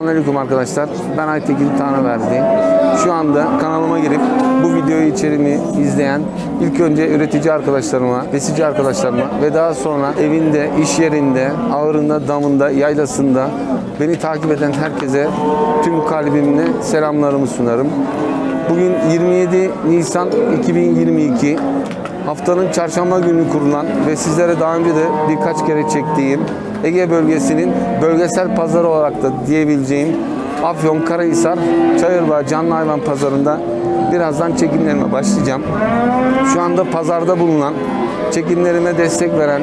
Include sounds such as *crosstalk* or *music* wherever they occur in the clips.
Selamünaleyküm arkadaşlar. Ben Aytekin Tanrıverdi. Şu anda kanalıma girip bu videoyu içeriğini izleyen ilk önce üretici arkadaşlarıma, besici arkadaşlarıma ve daha sonra evinde, iş yerinde, ağırında, damında, yaylasında beni takip eden herkese tüm kalbimle selamlarımı sunarım. Bugün 27 Nisan 2022 haftanın çarşamba günü kurulan ve sizlere daha önce de birkaç kere çektiğim Ege bölgesinin bölgesel pazarı olarak da diyebileceğim Afyon Karahisar Çayırbağ Canlı Hayvan Pazarında birazdan çekimlerime başlayacağım. Şu anda pazarda bulunan, çekimlerime destek veren,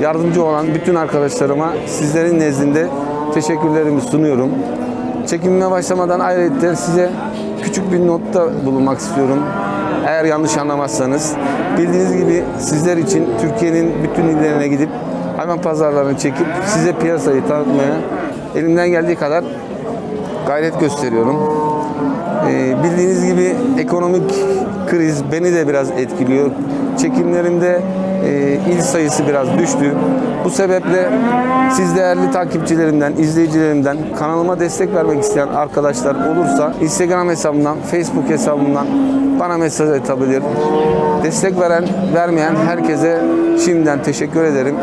yardımcı olan bütün arkadaşlarıma sizlerin nezdinde teşekkürlerimi sunuyorum. Çekimime başlamadan ayrıca size küçük bir notta bulunmak istiyorum. Eğer yanlış anlamazsanız. Bildiğiniz gibi sizler için Türkiye'nin bütün illerine gidip hayvan pazarlarını çekip size piyasayı tanıtmaya elimden geldiği kadar gayret gösteriyorum. Ee, bildiğiniz gibi ekonomik kriz beni de biraz etkiliyor. Çekimlerimde e, il sayısı biraz düştü. Bu sebeple siz değerli takipçilerimden, izleyicilerimden kanalıma destek vermek isteyen arkadaşlar olursa Instagram hesabımdan, Facebook hesabımdan bana mesaj atabilir. Destek veren, vermeyen herkese şimdiden teşekkür ederim.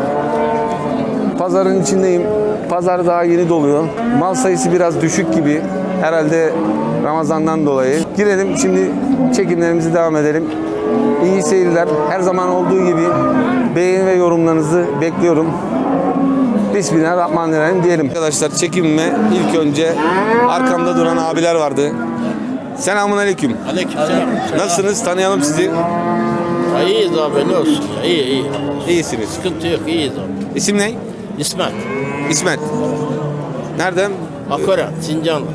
Pazarın içindeyim. Pazar daha yeni doluyor. Mal sayısı biraz düşük gibi. Herhalde Ramazan'dan dolayı. Girelim şimdi çekimlerimizi devam edelim. İyi seyirler. Her zaman olduğu gibi beğeni ve yorumlarınızı bekliyorum. Bismillahirrahmanirrahim diyelim. Arkadaşlar çekimime ilk önce arkamda duran abiler vardı. Selamun aleyküm. Aleykümselam. Nasılsınız? Tanıyalım sizi. Ya iyiyiz abi ne olsun ya iyi iyi. İyisiniz. Sıkıntı yok iyiyiz abi. İsim ne? İsmet. İsmet. Nereden? Akora, Sincanlı.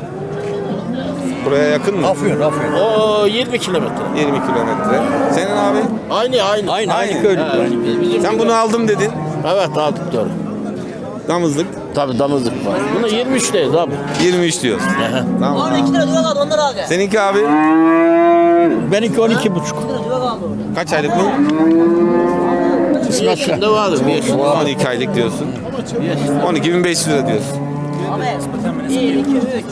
Buraya yakın mı? Afyon, Afyon. O 20 kilometre. 20 kilometre. Senin abi? Aynı aynı. Aynı, Aynı. köylü. Ha, biz- bizim Sen bunu aldım dedin. Evet aldık doğru. Damızlık. Tabii damızlık var. Bunu 23'teyiz abi. 23 diyorsun. Aha. Tamam. Abi iki lira duvar al gel. Seninki abi Benimki 12 buçuk. Kaç aylık bu? Bir yaşında vardı bir yaşında. 12 aylık diyorsun. 12.500 lira diyorsun. Abi. Bir, iki, üç.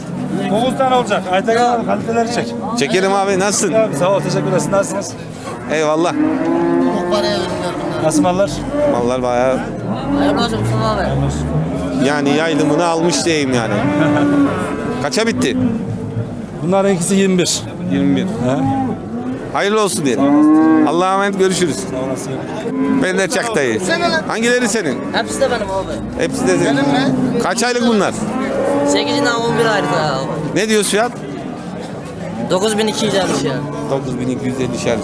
9 tane olacak. Aytek abi kaliteleri çek. Çekelim abi nasılsın? Abi sağ ol teşekkür ederiz. Nasılsınız? Eyvallah. Nasıl mallar? Mallar bayağı Hayırlı olsun Mustafa abi. yani yaylımını almış diyeyim yani. *laughs* Kaça bitti? Bunların ikisi 21. 21. He? Hayırlı olsun diyelim. Allah'a emanet görüşürüz. Sağ olasın. Ben de Çaktay'ı. Hangileri senin? Hepsi de benim abi. Hepsi de senin. Kaç aylık bunlar? 8'inden 11 ayrı abi. Ne diyorsun fiyat? 9250 ya. 9250 şer.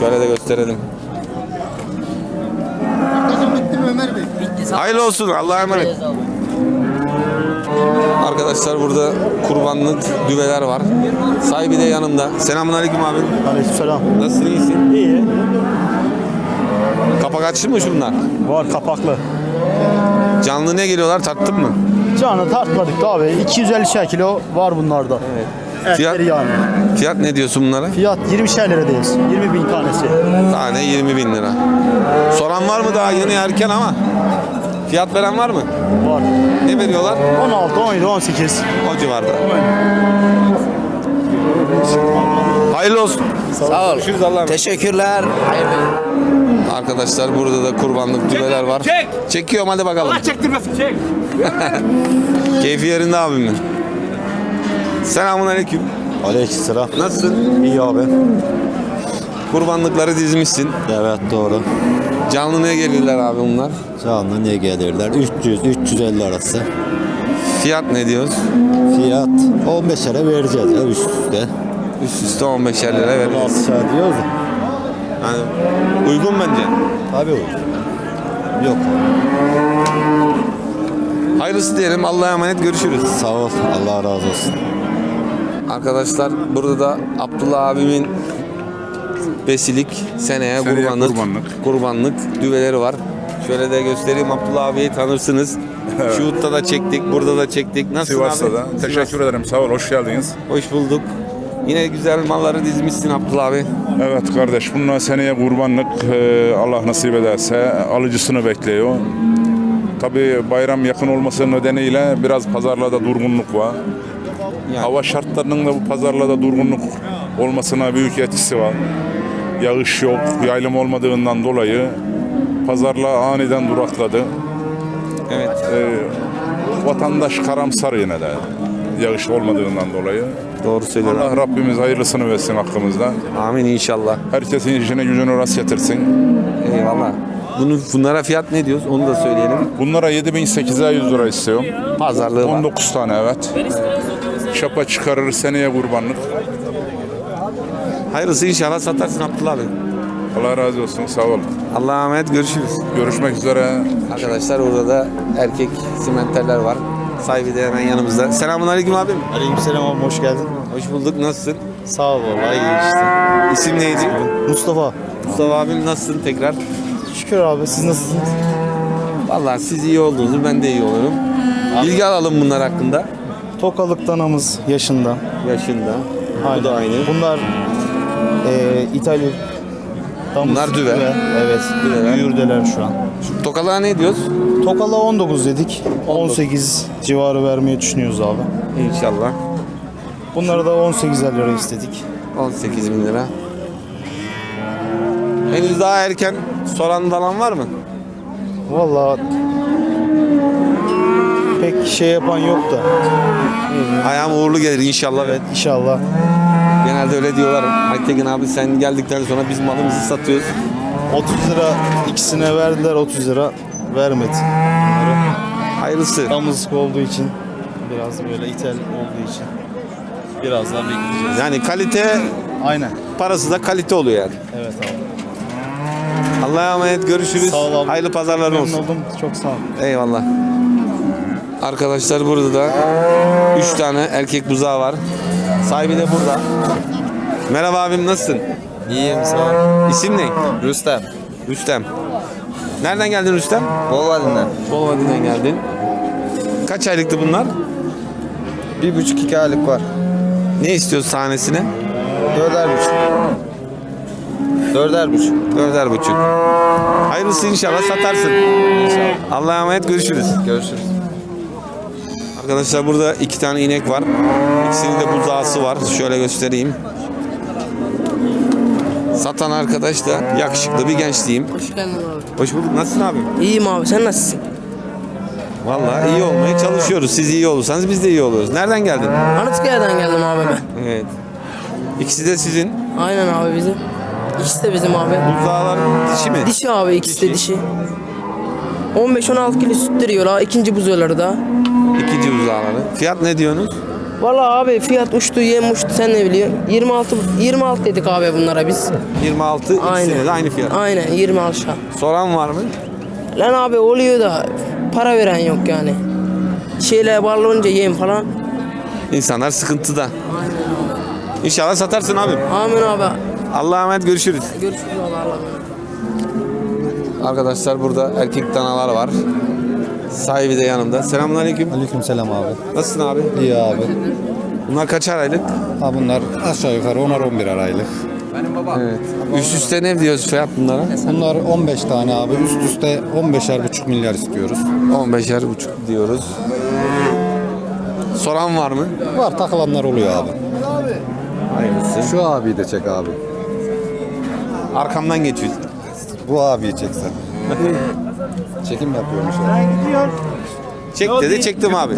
Şöyle de gösterelim. Bitti. Sağ Hayırlı olsun. Allah'a emanet. Teşekkür ederiz abi. Arkadaşlar burada kurbanlık düveler var. Sahibi de yanımda. Selamun aleyküm abi. Aleykümselam. Nasılsın iyisin? İyi. Kapak açtın mı şunlar? Var kapaklı. Canlı ne geliyorlar tarttın mı? Canı tartmadık da abi. 250 kilo var bunlarda. Evet. Fiyat? Etleri yani. Fiyat ne diyorsun bunlara? Fiyat 20 lirayız. 20 bin tanesi. Tane 20 bin lira. Soran var mı daha yeni erken ama? Fiyat veren var mı? Var. Ne veriyorlar? 16, 17, 18. O civarda. Hayırlı olsun. Sağ ol. Görüşürüz Allah'a emanet. Teşekkürler. Arkadaşlar burada da kurbanlık düveler var. çek. Çekiyorum hadi bakalım. Çektirmesin çek. *laughs* Keyfi yerinde abimin. Selamun aleyküm. Aleykümselam. Nasılsın? İyi abi. Kurbanlıkları dizmişsin. Evet doğru. Canlı ne geliyorlar abi bunlar? Canlı ne gelirler? 300-350 arası. Fiyat ne diyoruz? Fiyat 15 lira vereceğiz ya üst üste. Üst üste 15 lira veririz. 16 lira diyoruz. Yani uygun bence. Tabii olur. Yok. Hayırlısı diyelim. Allah'a emanet görüşürüz. Sağ ol. Allah razı olsun. Arkadaşlar burada da Abdullah abimin besilik seneye, kurbanlık, kurbanlık düveleri var. Şöyle de göstereyim Abdullah abiyi tanırsınız. Şuhut'ta da çektik, burada da çektik. Nasılsın Sivas'ta abi? da. Teşekkür ederim. Sağ ol. Hoş geldiniz. Hoş bulduk. Yine güzel malları dizmişsin Abdullah abi. Evet kardeş. Bununla seneye kurbanlık e, Allah nasip ederse alıcısını bekliyor. Tabii bayram yakın olması nedeniyle biraz pazarlarda durgunluk var. Yani. Hava şartlarının da bu pazarlarda durgunluk olmasına büyük etkisi var. Yağış yok, yaylım olmadığından dolayı pazarlar aniden durakladı. Evet. Ee, vatandaş karamsar yine de yağış olmadığından dolayı. Doğru söylüyorum. Allah Rabbimiz hayırlısını versin hakkımızda. Amin inşallah. Herkesin işine gücünü rast getirsin. Eyvallah. Bunu, bunlara fiyat ne diyoruz? Onu da söyleyelim. Bunlara 7800 lira istiyorum. Pazarlığı var. 19 tane evet. Şapa çıkarır seneye kurbanlık. Hayırlısı inşallah satarsın Abdullah abi. Allah razı olsun sağ ol. Allah'a emanet görüşürüz. Görüşmek üzere. Arkadaşlar burada da erkek simenterler var. Sahibi de hemen yanımızda. Selamun aleyküm abim. Aleykümselam abi hoş geldin. Hoş bulduk. Nasılsın? Sağ ol vallahi iyi işte. İsim neydi? Mustafa. Mustafa abim nasılsın tekrar? Şükür abi siz nasılsınız? Vallahi siz iyi olduğunuz ben de iyi olurum. Bilgi alalım bunlar hakkında. Tokalık danamız yaşında. Yaşında. Bu da aynı. Bunlar eee İtalya damız Bunlar düve. Evet. Düveler. Büyürdeler şu an. Tokalığa ne diyoruz? Tokala 19 dedik. 18 civarı vermeyi düşünüyoruz abi. İnşallah. Bunlara da 18 lira istedik. 18 bin lira. Henüz daha erken soran falan var mı? Vallahi pek şey yapan yok da. Ayağım uğurlu gelir inşallah. Evet inşallah. Genelde öyle diyorlar. Aytekin abi sen geldikten sonra biz malımızı satıyoruz. 30 lira ikisine verdiler 30 lira vermedi. Bunları Hayırlısı. damızlık olduğu için biraz böyle ithal olduğu için biraz daha bekleyeceğiz. Yani kalite Aynen. parası da kalite oluyor yani. Evet abi. Allah'a emanet görüşürüz. Sağ ol abi. Hayırlı pazarlar Memnun olsun. oldum. Çok sağ ol. Eyvallah. Arkadaşlar burada da 3 tane erkek buzağı var. Sahibi de burada. Merhaba abim nasılsın? İyiyim sağ ol. İsim ne? Rüstem. Rüstem. Nereden geldin Rüstem? Bolvali'nden. Bolvadi'den geldin. Kaç aylıktı bunlar? Bir buçuk iki aylık var. Ne istiyorsun tanesine? Dörder buçuk. Dörder buçuk. Dörder buçuk. Hayırlısı inşallah satarsın. İnşallah. Allah'a emanet görüşürüz. Görüşürüz. Arkadaşlar burada iki tane inek var. İkisinin de buzağısı var. Şöyle göstereyim. Satan arkadaş da yakışıklı bir genç diyeyim. Hoş geldin abi. Hoş bulduk. Nasılsın abi? İyiyim abi sen nasılsın? Vallahi iyi olmaya çalışıyoruz. Siz iyi olursanız biz de iyi oluruz. Nereden geldin? Anıtkaya'dan geldim abi ben. Evet. İkisi de sizin. Aynen abi bizim. İkisi de bizim abi. Buzağlar dişi mi? Dişi abi ikisi de dişi. 15-16 kilo süt veriyor ha ikinci buzuyorları da. İkinci buzağları. Fiyat ne diyorsunuz? Valla abi fiyat uçtu yem uçtu sen ne biliyorsun? 26 26 dedik abi bunlara biz. 26 ikisine de aynı fiyat. Aynen 20 aşağı. Soran var mı? Lan abi oluyor da para veren yok yani. Şeyle bağlanınca yem falan. İnsanlar sıkıntıda. İnşallah satarsın abi. Amin abi. Allah'a emanet görüşürüz. Görüşürüz abi Allah'a emanet. Arkadaşlar burada erkek danalar var. Sahibi de yanımda. Selamünaleyküm. Aleykümselam abi. Nasılsın abi? İyi abi. Bunlar kaçar aylık? Ha bunlar aşağı yukarı 10'ar 11 aylık. Evet. Üst üste ne diyoruz fiyat bunlara? Bunlar 15 tane abi. Üst üste 15'er buçuk milyar istiyoruz. 15'er buçuk diyoruz. Soran var mı? Var takılanlar oluyor abi. Hayırlısı. Şu abiyi de çek abi. Arkamdan geçiyoruz. Bu abiyi çeksen. *laughs* Çekim yapıyormuş. Çek dedi çektim abi.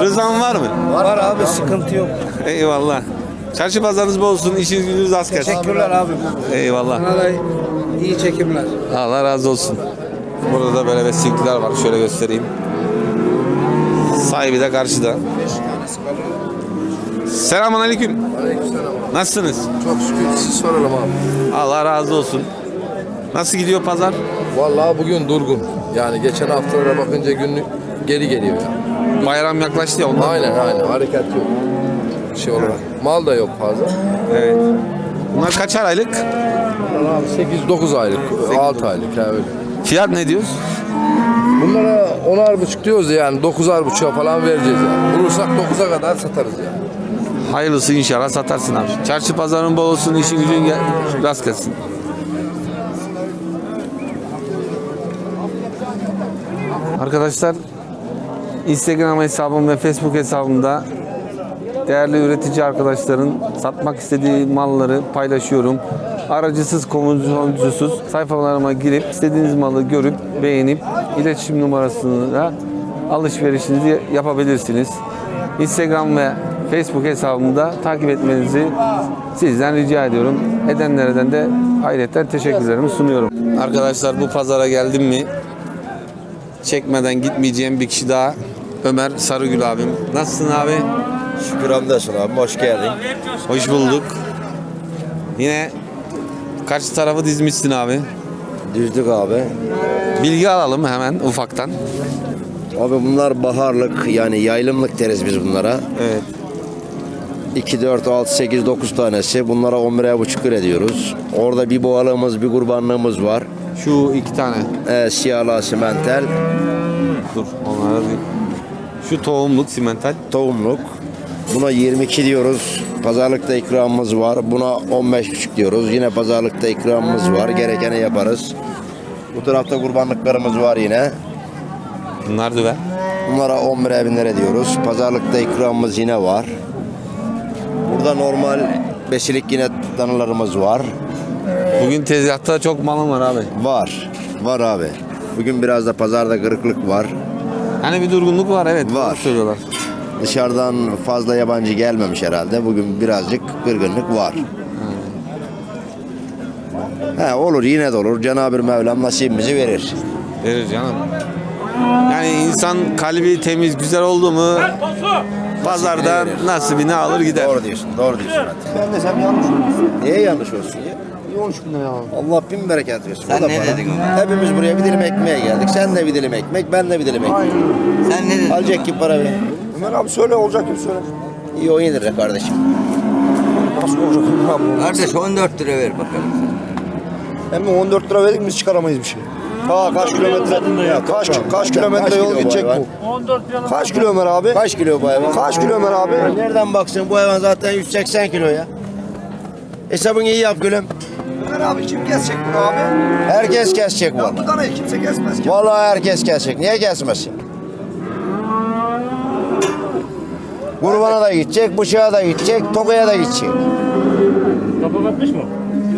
Rızan var mı? Var abi sıkıntı yok. Eyvallah. Çarşı pazarınız bol olsun. işiniz gücünüz az gelsin. Teşekkürler abi. Eyvallah. Bana da iyi çekimler. Allah razı olsun. Burada da böyle beslikler var. Şöyle göstereyim. Sahibi de karşıda. Selamun aleyküm. Nasılsınız? Çok şükür siz soralım abi. Allah razı olsun. Nasıl gidiyor pazar? Vallahi bugün durgun. Yani geçen haftalara bakınca günlük geri geliyor ya. Bayram yaklaştı ya ondan. Aynen aynen hareket yok. Şey olarak. Mal da yok fazla. Evet. Bunlar kaçar aylık? Abi 8-9 aylık, 6 aylık ha öyle. Fiyat ne diyoruz? Bunlara 10'ar buçuk diyoruz ya yani 9'ar buçuğa falan vereceğiz yani. Bulursak 9'a kadar satarız yani. Hayırlısı inşallah satarsın abi. Çarşı pazarın bol olsun, işin gücün gel, rast gelsin. Arkadaşlar Instagram hesabım ve Facebook hesabımda değerli üretici arkadaşların satmak istediği malları paylaşıyorum. Aracısız, komisyonsuz sayfalarıma girip istediğiniz malı görüp beğenip iletişim numarasını da alışverişinizi yapabilirsiniz. Instagram ve Facebook hesabımda takip etmenizi sizden rica ediyorum. Edenlerden de ayrıca teşekkürlerimi sunuyorum. Arkadaşlar bu pazara geldim mi çekmeden gitmeyeceğim bir kişi daha Ömer Sarıgül abim. Nasılsın abi? Şükür hamdolsun abi. Hoş geldin. Hoş bulduk. Yine karşı tarafı dizmişsin abi. Düzdük abi. Bilgi alalım hemen ufaktan. Abi bunlar baharlık yani yaylımlık deriz biz bunlara. Evet. 2, 4, 6, 8, 9 tanesi. Bunlara 11 liraya buçuk lira diyoruz. Orada bir boğalığımız, bir kurbanlığımız var. Şu iki tane. Ee, siyahla simentel, Dur onlara bir. Şu tohumluk simental. tohumluk. Buna 22 diyoruz. Pazarlıkta ikramımız var. Buna 15,5 diyoruz. Yine pazarlıkta ikramımız var. Gerekeni yaparız. Bu tarafta kurbanlıklarımız var yine. Bunlar da ver. Bunlara 11 bin lira diyoruz. Pazarlıkta ikramımız yine var. Burada normal besilik yine danılarımız var. Bugün tezgahta çok malım var abi. Var. Var abi. Bugün biraz da pazarda kırıklık var. Hani bir durgunluk var evet. Var. doğru Söylüyorlar. Dışarıdan fazla yabancı gelmemiş herhalde. Bugün birazcık kırgınlık var. He, olur yine de olur. Cenab-ı Mevlam nasibimizi verir. Verir canım. Yani insan kalbi temiz, güzel oldu mu pazarda nasibini alır gider. Doğru diyorsun. Doğru diyorsun. Ben de sen yanlış Niye yanlış olsun ya? 13 bin lira Allah bin bereket versin. Sen ne dedin Hepimiz buraya bir dilim ekmeğe geldik. Sen de bir dilim ekmek, ben de bir dilim ekmek. Sen ne dedin? Alacak ki para ver. Ömer abi söyle olacak gibi söyle. İyi o iyidir kardeşim. Nasıl olacak Ömer abi? Kardeş 14 lira ver bakalım. Hem de 14 lira verdik biz çıkaramayız bir şey. Ha kaç kilometre ya kaç kaç kilometre yol kilo bu gidecek hayvan? bu? Kaç kilo Ömer abi? Kaç kilo bu hayvan? Kaç kilo Ömer abi? Nereden baksın bu hayvan zaten 180 kilo ya. Hesabını iyi yap gülüm. Ömer abi kim kesecek bunu abi? Herkes kesecek vallahi. Bu danayı kimse kesmez ki. Vallahi herkes kesecek. Niye kesmesin? Kurbana da gidecek, bıçağa da gidecek, tokaya da gidecek.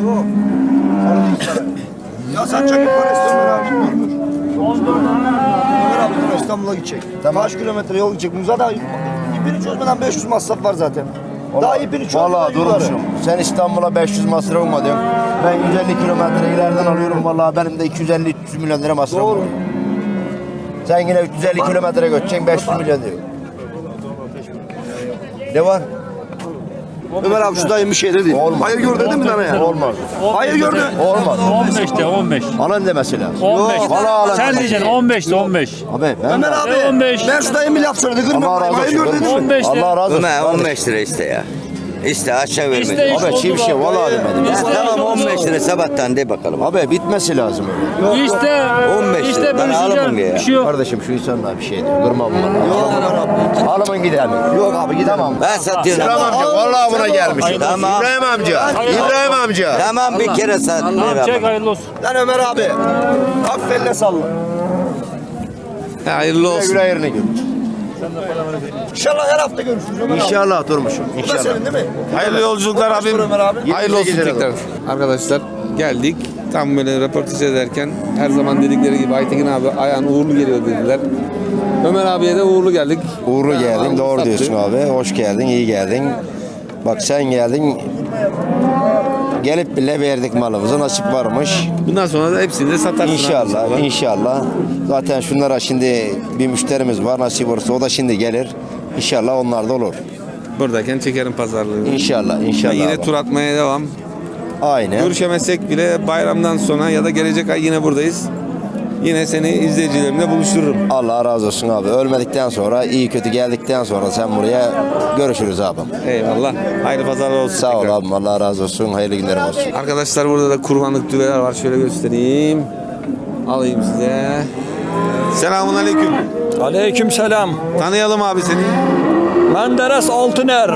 Yok. Ya sen çekip para istiyorsun Ömer abi. Dur. Ömer abi İstanbul'a gidecek. Kaç kilometre yol gidecek? Bu zaten ipini çözmeden 500 masraf var zaten. Daha ipini Vallahi yukarı. durmuşum. Sen İstanbul'a 500 masrafım var diyorsun. Ben 150 kilometre ileriden alıyorum vallahi benim de 250-300 milyon lira masrafım Doğru. var. Sen yine 350 kilometre götüreceksin 500 milyon diyor. Ne var? Ömer abi şu dayım bir şey dedi. Olmaz. Hayır gör dedi mi danaya? Olmaz. Hayır gördü. Olmaz. 15 de 15. Alın demesi lazım. 15. Vallahi alın. Sen diyeceksin 15 de 15. Abi ben Ömer abi. 15. Ben şu dayım bir laf söyledi. Kırma. Allah razı Hayır olsun. gör dedi mi? 15 de. Allah razı olsun. Ömer 15 lira iste ya. İste aşağı vermedi. İste Abi çiğ bir şey vallahi demedim. Ya tamam 15 lira sabahtan de bakalım. Abi bitmesi lazım. İşte 15 işte lira. Ben alamam bölüşeceğim. ya. Bir şey yok. Kardeşim şu insanlar bir şey diyor. Kırma bunları. Alımın gidelim. Yok abi gidelim. Tamam. Ben satıyorum. İbrahim amca vallahi buna gelmiş. Tamam. İbrahim amca. İbrahim amca. Tamam bir kere sat. Tamam çek ama. hayırlı olsun. Lan Ömer abi. Affelle salla. Hayırlı Güle olsun. güle yerini gör. İnşallah her hafta görüşürüz Ömer abi. İnşallah durmuşum. Bu da İnşallah. senin değil mi? Hayırlı yolculuklar Kaç abim. Ömer abi? Hayırlı olsun 28 lira tekrar. Arkadaşlar geldik. Tam böyle röportaj ederken her zaman dedikleri gibi Aytekin abi ayağın uğurlu geliyor dediler. Ömer abiye de uğurlu geldik. Uğurlu geldin. Doğru sattı. diyorsun abi. Hoş geldin. iyi geldin. Bak sen geldin. Gelip bile verdik malımızı. Nasip varmış. Bundan sonra da hepsini de satarsın. İnşallah, abi. inşallah. Zaten şunlara şimdi bir müşterimiz var. Nasip olursa o da şimdi gelir. İnşallah onlar da olur. Buradayken çekerim pazarlığı. İnşallah, inşallah. yine abi. tur atmaya devam. Aynen. Görüşemezsek bile bayramdan sonra ya da gelecek ay yine buradayız. Yine seni izleyicilerimle buluştururum. Allah razı olsun abi. Ölmedikten sonra, iyi kötü geldikten sonra sen buraya görüşürüz abim. Eyvallah. Hayırlı pazarlar olsun. Sağ ol tekrar. abim. Allah razı olsun. Hayırlı günlerim olsun. Arkadaşlar burada da kurbanlık düveler var. Şöyle göstereyim. Alayım size. Selamun aleyküm. Aleyküm selam. Tanıyalım abi seni. Menderes Altıner.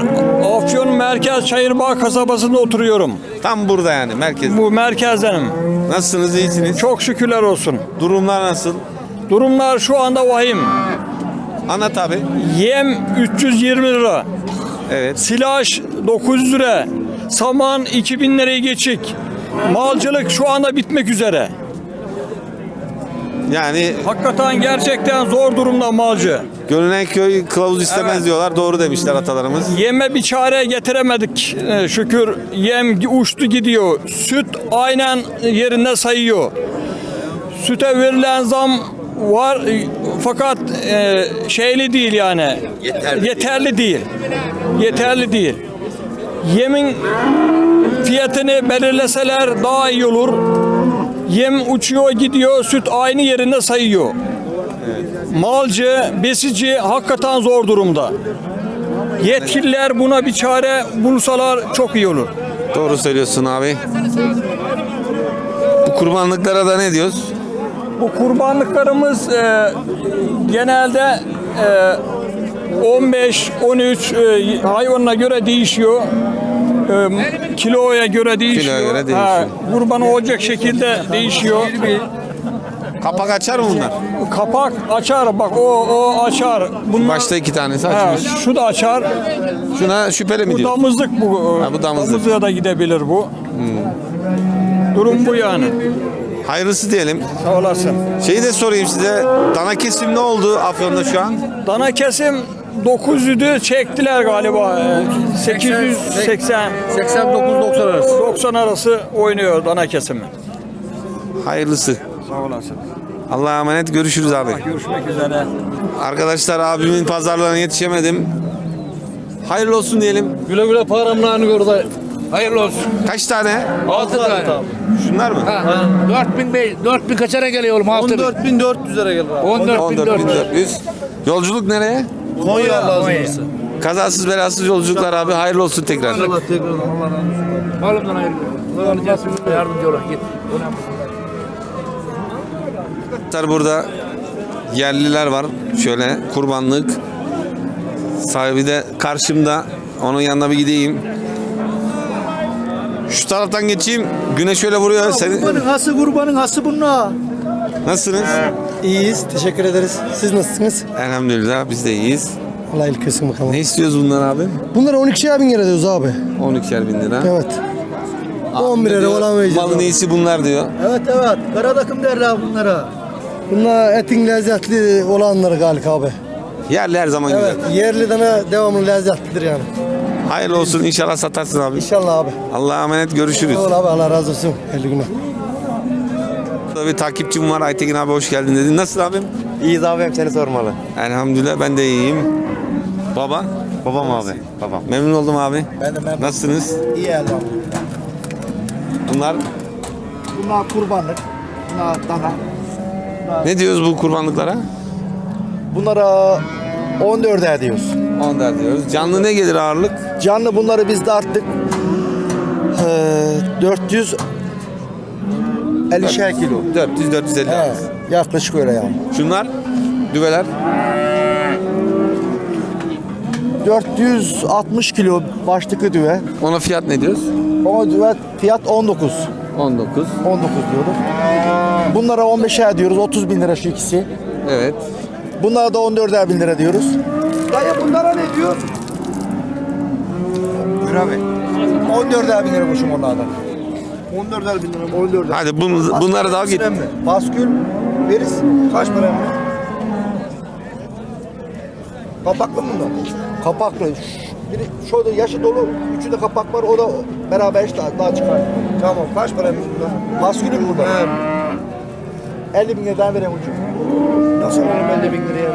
Afyon Merkez Çayırbağ kasabasında oturuyorum. Tam burada yani merkez. Bu merkezdenim. Nasılsınız? iyisiniz? Çok şükürler olsun. Durumlar nasıl? Durumlar şu anda vahim. Anlat abi. Yem 320 lira. Evet. Silaj 900 lira. Saman 2000 liraya geçik. Malcılık şu anda bitmek üzere. Yani Hakikaten gerçekten zor durumda malcı. görünen köy kılavuz istemez diyorlar. Doğru demişler atalarımız. Yeme bir çare getiremedik Ee, şükür. Yem uçtu gidiyor. Süt aynen yerinde sayıyor. Süte verilen zam var e, fakat e, şeyli değil yani. Yeterli değil. Yeterli değil. Yemin fiyatını belirleseler daha iyi olur. Yem uçuyor gidiyor, süt aynı yerinde sayıyor. Malcı, besici hakikaten zor durumda. Yetkililer buna bir çare bulsalar çok iyi olur. Doğru söylüyorsun abi. Bu kurbanlıklara da ne diyoruz? Bu kurbanlıklarımız e, genelde e, 15 13 e, hayvanına göre değişiyor. E, kiloya göre değişiyor. göre değişiyor. Ha, kurban olacak şekilde değişiyor. Kapak açar mı bunlar? Kapak açar bak o o açar. Bunlar, Başta iki tanesi ha, açmış. şu da açar. Şuna şüpheli mi Bu diyor? damızlık bu. Ha, bu damızlık. Damızlığa da gidebilir bu. Durum bu yani. Hayırlısı diyelim. Sağ olasın. Şeyi de sorayım size. Dana kesim ne oldu Afyon'da şu an? Dana kesim 900'ü çektiler galiba. Ee, 880 89-90 arası. 90 arası oynuyor dana kesimi. Hayırlısı. Sağ olasın. Allah'a emanet görüşürüz abi. Görüşmek üzere. Arkadaşlar abimin pazarlarına yetişemedim. Hayırlı olsun diyelim. Güle güle paramlarını gördü. Hayırlı olsun. Kaç tane? 6 tane. Şunlar mı? 4000 bey, 4000 kaçara geliyor oğlum? 6 14.400 lira geldi. 14.400. Yolculuk nereye? Konya Allah razı olsun. Kazasız belasız yolculuklar abi. Hayırlı olsun tekrar. Allah tekrar Allah razı olsun. Malımdan ayrılıyor. Yardımcı olun git. Burada yerliler var. Şöyle kurbanlık. Sahibi de karşımda. Onun yanına bir gideyim. Şu taraftan geçeyim. Güneş şöyle vuruyor. Senin... hası kurbanın hası bununla. Nasılsınız? İyiyiz. Teşekkür ederiz. Siz nasılsınız? Elhamdülillah biz de iyiyiz. Allah ilk kısım bakalım. Ne istiyoruz bundan abi? Bunları 12'ye bin lira diyoruz abi. 12'er bin lira. Evet. 11 lira olan vereceğiz. Malın abi. iyisi bunlar diyor. Evet evet. Kara takım derler bunlara. Bunlar etin lezzetli olanları galiba abi. Yerli her zaman Evet. güzel. Yerli dana devamlı lezzetlidir yani. Hayırlı olsun inşallah satarsın abi. İnşallah abi. Allah'a emanet görüşürüz. Sağ ol abi. Allah razı olsun. Hayırlı günler. Bir takipçim var Aytekin abi hoş geldin dedi. Nasıl abim? İyiyiz abim seni sormalı. Elhamdülillah ben de iyiyim. Baba Babam abi. Babam. memnun oldum abi. Ben de memnun. Nasılsınız? İyi elde Bunlar Bunlar kurbanlık. Bunlar dana. ne diyoruz bu kurbanlıklara? Bunlara 14'er diyoruz. 14 diyoruz. Canlı ne gelir ağırlık? Canlı bunları biz de arttık. Ee, 400 50 kilo. 400 450. Evet, yaklaşık öyle yani. Şunlar düveler 460 kilo başlıklı düve. ona fiyat ne diyoruz? O düve fiyat 19. 19. 19 diyorduk. Bunlara 15'er diyoruz. 30 bin lira şu ikisi. Evet. Bunlara da 14'er bin lira diyoruz. Dayı bunlara ne diyor? Buyur abi. 14'er bin lira boşum onlardan. 14'er bin lira, 14'er. Hadi bunu, bunları da al git. mi? Baskül veririz. Kaç para mı? Kapaklı mı bunlar? Kapaklı. Biri şurada yaşı dolu, üçü de kapak var. O da beraber işte daha çıkar. Tamam. Kaç para bunlar? Baskülü mü bunlar? 50 bin liradan vereyim ucum. Nasıl alalım 50 bin liraya?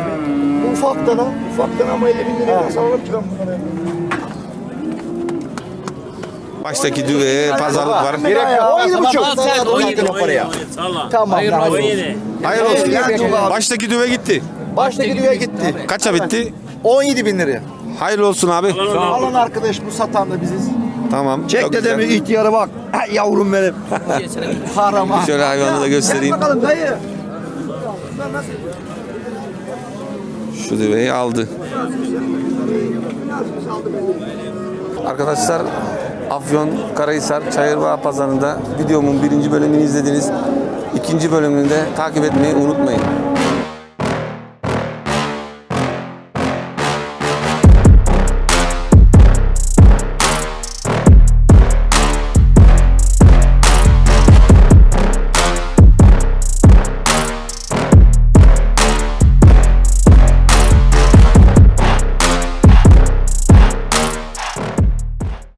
Bu ufaktan ha. Ufaktan ama 50 bin liraya nasıl alırım ki ben bunları? Baştaki düveye pazarlık var. Gerek yok. 17 buçuk. Tamam. Hayır, hayır. 17. Hayırlı olsun. Yani Baştaki düve gitti. Baştaki düğe gitti. Kaça bitti? 17 bin liraya. Hayırlı olsun abi. Alan arkadaş bu satan da biziz. Tamam. Çek çok dedemi güzel. ihtiyara bak. *laughs* Yavrum benim. *laughs* Haram ha. Şöyle hayvanı da göstereyim. Gel bakalım dayı. Şu düveyi aldı. Arkadaşlar Afyon Karahisar Çayırbağ Pazarı'nda videomun birinci bölümünü izlediniz. İkinci bölümünü de takip etmeyi unutmayın.